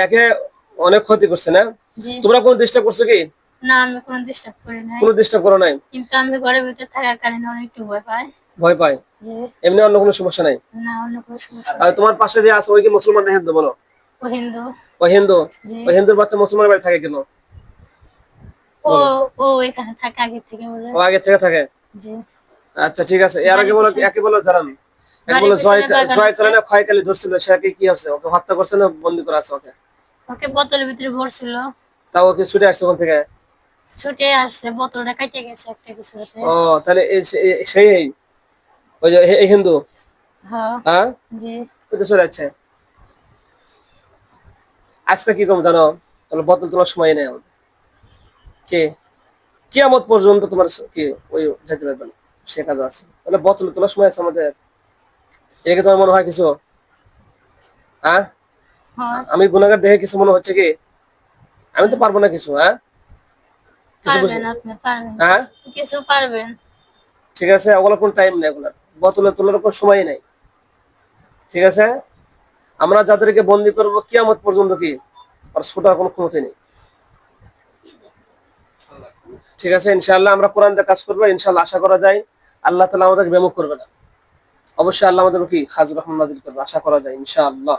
একে অনেক ক্ষতি করছে না? তোমরা কোনো ডিস্টার্ব করছ কি? না আমি কোনো ডিস্টার্ব করি নাই। কোনো ডিস্টার্ব করো নাই? কিন্তু আমি ঘরের ভিতরে থাকাকালীন অনেক একটু ভয় পাই। ভয় পায়? এমনি অন্য কোনো সমস্যা নাই? না অন্য কোনো সমস্যা আর তোমার পাশে যে আছে ওই কি মুসলমান না হিন্দু বলো? ও হিন্দু। ও হিন্দু? জি। হিন্দুর বাচ্চা মুসলমানের বাড়ি থাকে কেন? ও ও এখানে থাকে আগে থেকে বলে। ও আগে থেকে থাকে? জি। আচ্ছা ঠিক আছে। এর আগে বলো একে বলো জানান একে বলো জয় পিছনে বাগান জয় করে না ক্ষয়কালী ধরছিল সেটাকে কি হচ্ছে ওকে হত্যা করছে না বন্দি করা আছে ওকে? ওকে বোতলের ভিতরে ভরছিল। তাও ওকে ছুটে আসছে ওখান থেকে? ছুটে আসছে বোতলটা কেটে গেছে একটা কিছুতে ও তাহলে সেই ওই যে এই হিন্দু? হ্যাঁ। হ্যাঁ? জি। তো চলে যাচ্ছে। আজকে কি কম জানো? তাহলে বোতল তোলার সময় নেই আমাদের। কে? কিয়ামত পর্যন্ত তোমার কি ওই যেতে পারবে না। সে কাজ আছে। তাহলে বোতল তোলার সময় আছে আমাদের। এটাকে তোমার মনে হয় কিছু? হ্যাঁ? আমি গুণাগার দেখে কিছু মনে হচ্ছে কি? আমি তো পারব না কিছু হ্যাঁ? কিছু পারবেন আপনি পারবেন। হ্যাঁ? কিছু পারবেন। ঠিক আছে ওগুলো কোনো টাইম নেই ওগুলার। বোতলে তোলার কোনো সময় নেই। ঠিক আছে? আমরা যাদেরকে বন্দি করব কিয়ামত পর্যন্ত কি? আর ছোটার কোনো ক্ষমতা নেই। ঠিক আছে ইনশাআল্লাহ আমরা কোরআন দিয়ে কাজ করব ইনশাআল্লাহ আশা করা যায় আল্লাহ তালা আমাদেরকে বেমুখ করবে না। অবশ্যই আল্লাহ আমাদের কি? হাজর রহমান করবে আশা করা যায় ইনশাআল্লাহ।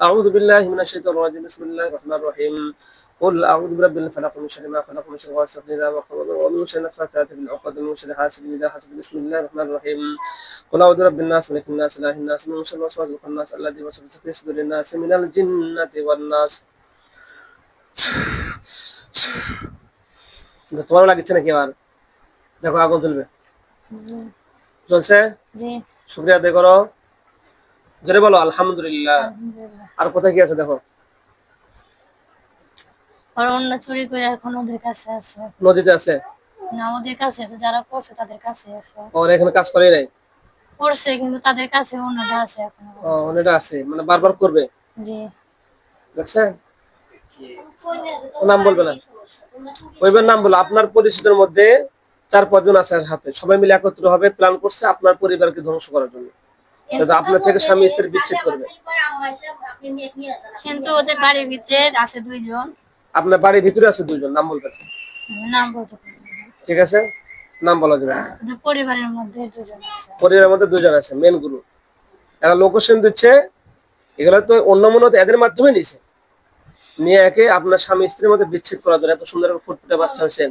اعوذ بالله من الشيطان الرجيم بسم الله الرحمن الرحيم قل اعوذ برب الفلق من شر ما خلق من شر غاسق اذا وقب ومن شر النفاثات في العقد ومن شر حاسد اذا حسد بسم الله الرحمن الرحيم قل اعوذ برب الناس ملك الناس اله الناس من شر الوسواس الخناس الذي يوسوس في صدور الناس من الجنه والناس কিন্তু তোমারও লাগছে নাকি আবার দেখো আগুন জ্বলবে জি জ্বলছে জি শুক্রিয়া আদায় করো জোরে বলো আলহামদুলিল্লাহ আলহামদুলিল্লাহ আর কোথায় কি আছে দেখো? আর অন্য চুরি করে এখন ওদের কাছে আছে। নদীতে আছে? না ওদের কাছে আছে যারা করছে তাদের কাছে আছে। ওরা এখানে কাজ করে নাই? করছে কিন্তু তাদের কাছে অন্যটা আছে এখন। ও ওটা আছে মানে বারবার করবে? জি। দেখছেন নাম বলবে না। ওইবার নাম বলো আপনার পরিচিতের মধ্যে চার পাঁচজন আছে হাতে সবাই মিলে একত্র হবে প্ল্যান করছে আপনার পরিবারকে ধ্বংস করার জন্য। আপনার থেকে স্বামী স্ত্রী বিচ্ছেদ করবে। কিন্তু ওদের বাড়ির ভিতরে আছে দুইজন। আপনার বাড়ির ভিতরে আছে দুজন নাম বলবেন? নাম বলতে ঠিক আছে? নাম বলা যাবে পরিবারের মধ্যে দুজন আছে। পরিবারের মধ্যে দুজন আছে মেন গুরু এরা লোকেশন দিচ্ছে এগুলো তো অন্য মনে এদের মাধ্যমে নিছে। নিয়ে একে আপনার স্বামী স্ত্রীর মধ্যে বিচ্ছেদ করা জন্য এত সুন্দর একটা ফুটফুটে বাচ্চা হয়েছে।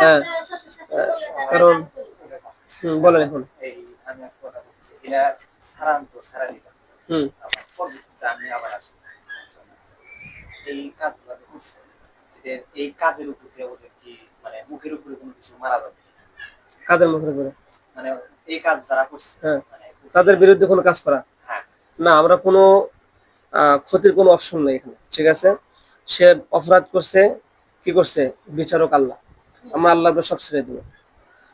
হ্যাঁ। কারণ হুম, বলেন এখন। এই আমি একটা কথা বলছি এটা সারান তো সারা নিবা হুম পরবর্তীতে আমি আবার আসব এই কাজগুলো করছে। এদের এই কাজের উপর দিয়ে ওদের কি মানে মুখের উপরে কোনো কিছু মারা যাবে? কাদের মুখের করে মানে এই কাজ যারা করছে হ্যাঁ। মানে তাদের বিরুদ্ধে কোনো কাজ করা? হ্যাঁ। না আমরা কোনো ক্ষতির কোনো অপশন নেই এখানে ঠিক আছে? সে অপরাধ করছে কি করছে? বিচারক আল্লাহ। আমরা আল্লাহ সব ছেড়ে দেবো।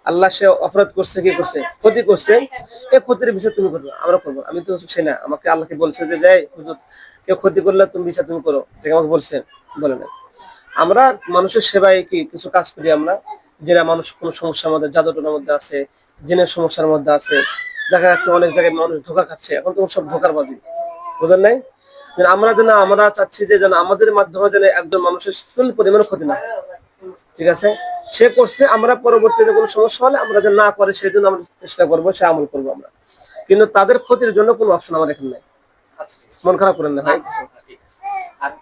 আল্লাহ সে অপরাধ করছে, কি করছে? ক্ষতি করছে। এই ক্ষতির বিচার তুমি করবে, আমরা করব আমি তো সে না আমাকে আল্লাহকে বলছে যে, যাই, হুজুর, কেউ ক্ষতি করলে তুমি বিচার তুমি করো। এটা আমাকে বলছে? বলে না আমরা মানুষের সেবায় কি কিছু কাজ করি আমরা? যারা মানুষ কোনো সমস্যার মধ্যে জাদুটনার মধ্যে আছে, জিনের সমস্যার মধ্যে আছে। দেখা যাচ্ছে অনেক জায়গায় মানুষ ধোকা খাচ্ছে। এখন তো সব ধোকার বাজি বুঝলেন নাই আমরা যেন, আমরা চাচ্ছি যে যেন আমাদের মাধ্যমে যেন একজন মানুষের ফুল পরিমাণ ক্ষতি না ঠিক আছে? সে করছে আমরা পরবর্তীতে কোনো সমস্যা হলে আমরা যেন না করে সেই জন্য আমরা চেষ্টা করব সে আমল করব আমরা। কিন্তু তাদের ক্ষতির জন্য কোনো অপশন আমার এখানে নাই। আচ্ছা। মন খারাপ করেন না ভাই। ঠিক আছে। আর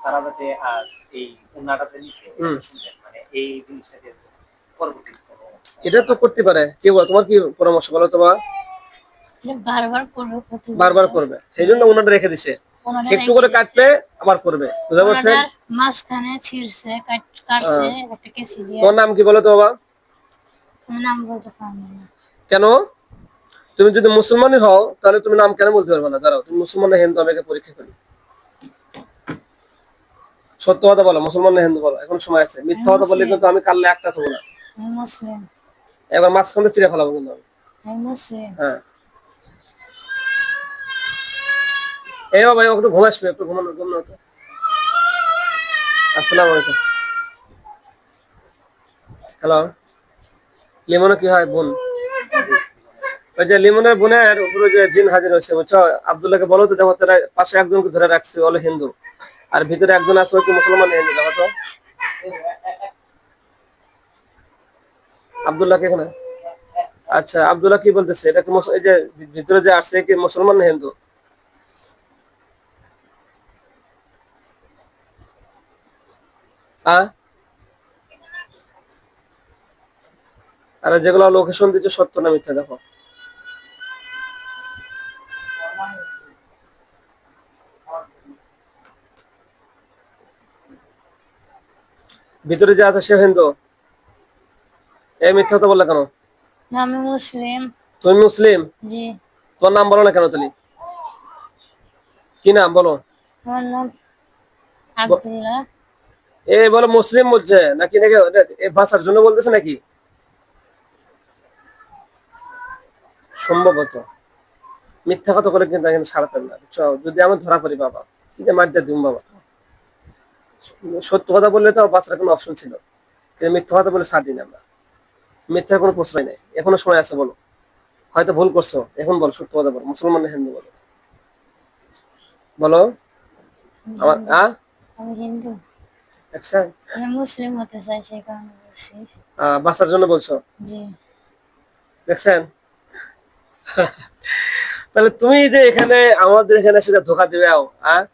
তারা যাতে আর এই উন্নাটা যে নিছে মানে এই জিনিসটাকে পরবর্তীতে এটা তো করতে পারে। কি বল তোমার কি পরামর্শ বলো তোমার বারবার করবে বারবার করবে। সেই জন্য ওনাটা রেখে দিছে। একটু করে কাটবে আবার করবে। বুঝতে পারছেন? মাঝখানে ছিঁড়ছে কাটছে একটা কেসি দিয়ে। তোমার নাম কি বলো তো বাবা? নাম বলতে পারব না। কেন? তুমি যদি মুসলমানই হও তাহলে তুমি নাম কেন বলতে পারবে না? দাঁড়াও তুমি মুসলমান না হিন্দু আমাকে পরীক্ষা করি। সত্য কথা বলো মুসলমান না হিন্দু বলো এখন সময় আছে। মিথ্যা কথা বললে কিন্তু আমি কাল্লা একটা থবো না। মুসলিম। এবার মাঝখান থেকে চিড়ে ফেলাবো কিন্তু আমি। আমি মুসলিম। হ্যাঁ। এই এই একটু ঘুমাসবে একটু ঘুমানো আলাইকুম। হ্যালো। কি হয়, বোন? ওই যে লিমনের বোনের উপরে যে জিন হাজির হয়েছে আব্দুল্লাহকে বলো তো, দেখো তারা পাশে একজনকে ধরে রাখছে বলে হিন্দু। আর ভিতরে একজন আছে কি মুসলমান? হিন্দু দেখো তো। আব্দুল্লাহ কে এখানে? আচ্ছা আব্দুল্লাহ কি বলতেছে? এটা কি এই যে ভিতরে যে আসছে কি মুসলমান হিন্দু? আ আরে যেগুলো লোকেশন দিচ্ছে সত্য না মিথ্যা দেখো। ভিতরে যে আছে সে হিন্দু। এই মিথ্যা তো বললে কেন? না আমি মুসলিম। তুমি মুসলিম? জি। তোমার নাম বলো না কেন তাহলে? কি নাম বলো? আমার নাম আব্দুল্লাহ। এ বলো মুসলিম বলছে, নাকি নাকি ভাষার জন্য বলতেছে নাকি? সম্ভবত। মিথ্যা কথা করে কিন্তু ছাড়াতেন না? যদি আমি ধরা পড়ি বাবা, কি যে মার দিম বাবা? সত্য কথা বললে তো বাঁচার কোনো অপশন ছিল। কিন্তু মিথ্যা কথা বলে ছাড় দিন আমরা। মিথ্যার কোনো প্রশ্রয় নেই। এখনও সময় আছে, বলো। হয়তো ভুল করছ। এখন বলো, সত্য কথা বলো। মুসলমান হিন্দু বলো। বলো? আমার, আ? আমি হিন্দু। আচ্ছা আমি মুসলিম হতে চাই সেই কারণে বলছি। বাঁচার জন্য বলছো? জি। দেখছেন তাহলে তুমি যে এখানে আমাদের এখানে সেটা ধোকা দিবে হ্যাঁ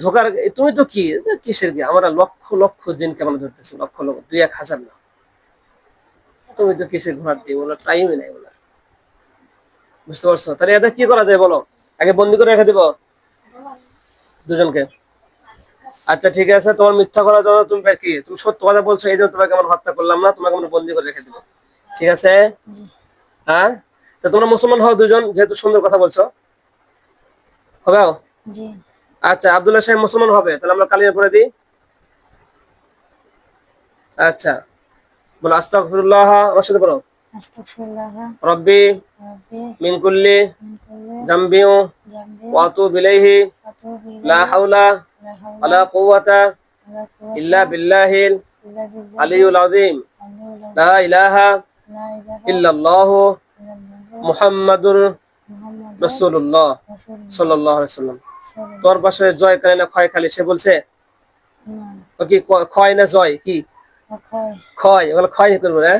ধোকার তুমি তো কি? কিসের কি? আমরা লক্ষ লক্ষ দিন কেমন ধরতেছি? লক্ষ লক্ষ দুই এক হাজার না। তুমি তো কিসের ঘোরার দিয়ে বলো টাইমই নাই বলো বুঝতে পারছ? তাহলে এটা কি করা যায় বলো? আগে বন্দি করে রেখে দিব? দুজনকে? আচ্ছা ঠিক আছে তোমার মিথ্যা করার জন্য তুমি কি তুমি সত্য কথা বলছো এই জন্য তোমাকে আমরা হত্যা করলাম না তোমাকে আমরা বন্দি করে রেখে দিব। ঠিক আছে? হ্যাঁ? তা তোমরা মুসলমান হও দুজন যেহেতু সুন্দর কথা বলছো। হবে? আচ্ছা আব্দুল্লাহ সাহেব মুসলমান হবে তাহলে আমরা কালিমা পড়ে দিই। আচ্ছা বলো আস্তাগফিরুল্লাহ আমার সাথে পড়ো রব্বি রাব্বি মিন কুল্লি মিন কুল্লি জামবিউ জামবি ওয়া আতুবু ইলাইহি লা হাওলা বিল্লাহ আলিয়ুল আযীম আলিয়্যুল লা ইলাহা লা ইলাহা ইল্লাল্লাহু ইল্লাল্লাহু মুহাম্মাদুর মুহাম্মাদুর রাসূলুল্লাহ রাসূলুল্লাহ সাল্লাল্লাহু আলাইহি সাল্লাম তোর পাশে জয় খালি না ক্ষয় খালি? সে বলছে, ও কি ক্ষয় না জয়? কি? ক্ষয়। ওগুলো ক্ষয় করব না।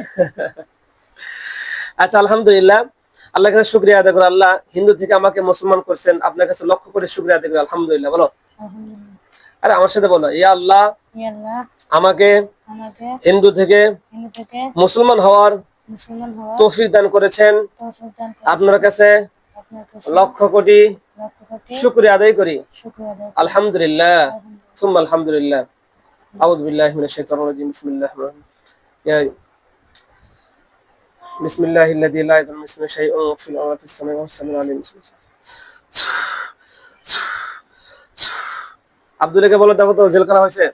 আচ্ছা আলহামদুলিল্লাহ। আল্লাহ কাছে শুক্রিয়া আদায় করো। আল্লাহ হিন্দু থেকে আমাকে মুসলমান করছেন। আপনার কাছে লক্ষ্য করে শুক্রিয়া আদায় করো। আলহামদুলিল্লাহ, বলো। আরে আমার সাথে বলো ইয়া আল্লাহ আমাকে হিন্দু থেকে মুসলমান হওয়ার তৌফিক দান করেছেন। আপনার কাছে লক্ষ কোটি শুক্রিয়া আদায় করি। আলহামদুলিল্লাহ। সুম আলহামদুলিল্লাহ। আউযু বিল্লাহি মিনাশ শাইতানির রাজিম। বিসমিল্লাহির রহমানির রহিম বিসমিল্লাহিল্লাযী লা ইয়াদুররু মিসলু শাইউন ফিল আরদি ওয়া ফিস ওয়া হুয়াল আব্দুলকে বলো, দেখো তো, জেলখানা হয়েছে।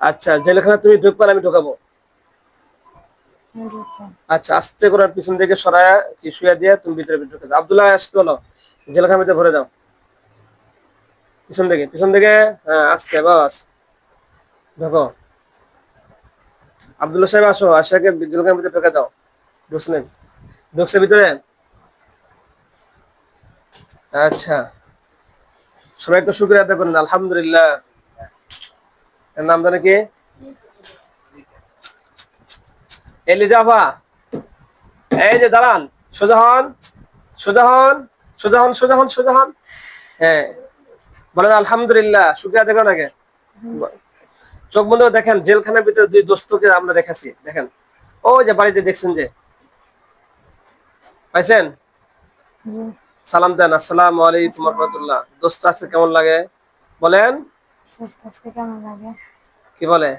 আচ্ছা জেলখানা তুমি ঢুকবা না, আমি ঢুকাবো। আচ্ছা আস্তে করে পিছন থেকে সরায়া কি শুয়ে দিয়ে তুমি ভিতরে ঢুকে দাও আব্দুল্লাহ, আসতে বলো জেলখানা ভিতরে ভরে দাও পিছন থেকে পিছন থেকে হ্যাঁ আস্তে, বাস। ঢোকো। আব্দুল্লাহ সাহেব, আসো আশাকে জেলখানার ভিতরে ঢুকে দাও ঢুকছিলেন ঢুকছে ভিতরে? আচ্ছা। সবাই একটু শুক্রিয়া আদায় করেন, আলহামদুলিল্লাহ। নাম জানে কি? এলিজাফা এই যে দাঁড়ান, সোজা হন সোজা হন সোজা হন সোজা হন সোজা হন। হ্যাঁ। বলেন, আলহামদুলিল্লাহ, শুক্রিয়া দেখো নাকি চোখ বন্ধ দেখেন, জেলখানার ভিতরে দুই দোস্তকে আমরা রেখেছি দেখেন ও যে বাড়িতে দেখছেন যে। পাইছেন? সালাম দেন আসসালামু আলাইকুম রহমতুল্লাহ। দোস্ত আছে কেমন লাগে? বলেন। আজকে কি বলে?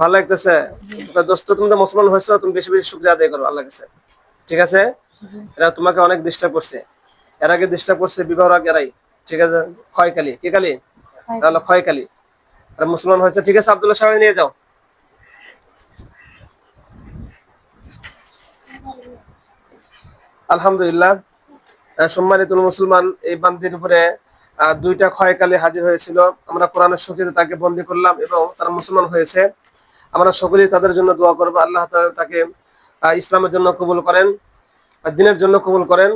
ভালো লাগতেছে। দোস্ত তুমি তো মুসলমান হয়েছো তুমি বেশি বেশি শুক্রিয়া আদায় করো আল্লাহ কাছে। ঠিক আছে? এরা তোমাকে অনেক ডিস্টার্ব করছে। এর আগে ডিস্টার্ব করছে বিবাহর আগে এরাই। ঠিক আছে? ক্ষয়কালী কি কালী তাহলে ক্ষয়কালী আর মুসলমান হয়েছে ঠিক আছে? আব্দুল্লাহ সাহেব নিয়ে যাও। আলহামদুলিল্লাহ সম্মানিত মুসলমান, এই বান্দির উপরে দুইটা ক্ষয়কালে হাজির হয়েছিল। আমরা কোরআনের শক্তিতে তাকে বন্দী করলাম এবং তারা মুসলমান হয়েছে। আমরা সকলেই তাদের জন্য দোয়া করব। আল্লাহ তাকে ইসলামের জন্য কবুল করেন দিনের জন্য কবুল করেন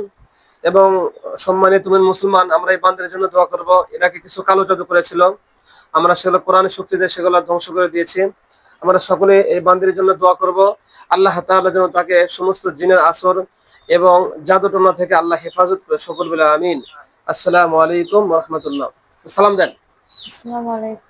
এবং সম্মানিত মুসলমান, আমরা এই বান্দির জন্য দোয়া করব। এরাকে কিছু কালো জাদু করেছিল। আমরা সেগুলো কোরআনের শক্তিতে সেগুলো ধ্বংস করে দিয়েছি। আমরা সকলে এই বান্দির জন্য দোয়া করব। আল্লাহ তাআলা যেন তাকে সমস্ত জিনের আসর এবং জাদুটনা থেকে আল্লাহ হেফাজত করে সকল বেলা আমিন। আসসালামু আলাইকুম রহমতুল্লাহ। সালাম দেন। আসসালামু আলাইকুম।